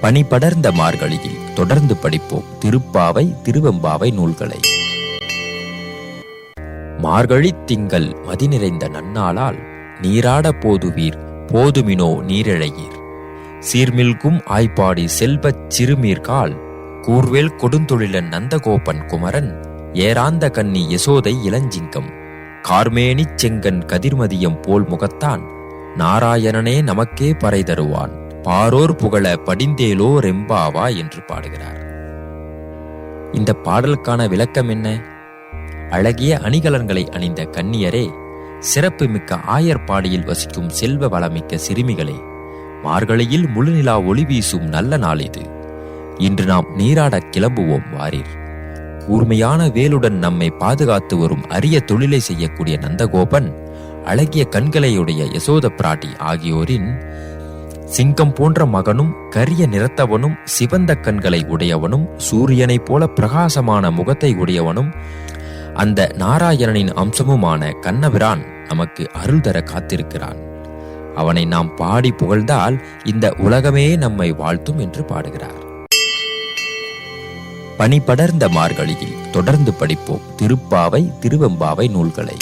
பனி படர்ந்த மார்கழியில் தொடர்ந்து படிப்போம் திருப்பாவை திருவெம்பாவை நூல்களை. மார்கழி திங்கள் மதி நிறைந்த நன்னாளால் நீராட போதுவீர் போதுமினோ நீரிழையீர். சீர்மில்கும் ஆய்ப்பாடி செல்வச் சிறுமீர்கால் கூர்வேல் கொடுந்தொழிலன் நந்தகோபன் குமரன் ஏராந்த கன்னி யசோதை இளஞ்சிங்கம். கார்மேனிச் செங்கன் கதிர்மதியம் போல் முகத்தான் நாராயணனே நமக்கே பறை தருவான். பாரோர் புகழ படிந்தேலோ ரெம்பாவா என்று பாடுகிறார். இந்த பாடலுக்கான விளக்கம் என்ன? அழகிய அணிகலன்களை அணிந்த கன்னியரே சிறப்பு மிக்க ஆயர்பாடியில் வசிக்கும் செல்வ வளமிக்க சிறுமிகளே மார்கழியில் முழுநிலா ஒளி வீசும் நல்ல நாள் இது. இன்று நாம் நீராடக் கிளம்புவோம் வாரீர். கூர்மையான வேலுடன் நம்மை பாதுகாத்து வரும் அரிய தொழிலை செய்யக்கூடிய நந்தகோபன் அழகிய கண்களையுடைய யசோத பிராட்டி ஆகியோரின் சிங்கம் போன்ற மகனும் கரிய நிறத்தவனும் சிவந்த கண்களை உடையவனும் சூரியனைப் போல பிரகாசமான முகத்தை உடையவனும் அந்த நாராயணனின் அம்சமுமான கண்ணபிரான் நமக்கு அருள் தர காத்திருக்கிறான். அவனை நாம் பாடி புகழ்ந்தால் இந்த உலகமே நம்மை வாழ்த்தும் என்று பாடுகிறார். பனி படர்ந்த மார்கழியில் தொடர்ந்து படிப்போம் திருப்பாவை திருவெம்பாவை நூல்களை.